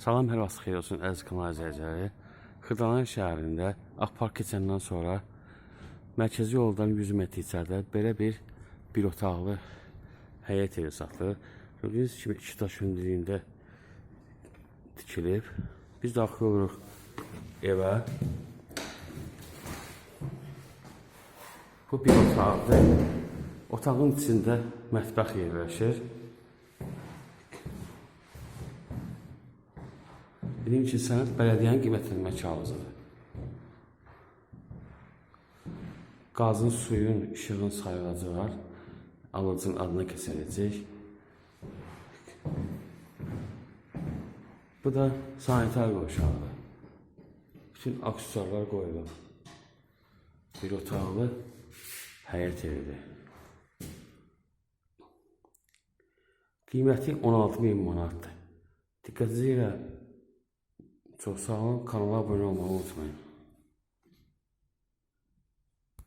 Salam hər vaxt xeyir olsun əziz kanal izləyiciləri. Xırdalan şəhərində Akpark keçəndən sonra mərkəzi yoldan 100 metr içəridə belə bir bir otaqlı həyət evi satılır. Gördüyünüz kimi iki daş hündürlüyündə tikilib. Biz daxil oluruq evə. Bu bir otaqdır. Otağın içində mətbəx yerləşir. Dediyim ki, sənəd bələdiyyənin qiymətləndirmə kağızıdır. Qazın, suyun, işığın sayılacı var. Alıcının adına keçiriləcək. Bu da sanitar qovşağıdır. Bütün aksesuarlar qoyulub. Bir otaqlı həyət evidir. Qiyməti 16 min manatdır. Diqqətinizə görə çox sağ olun. Kanala abunə olmağı unutmayın.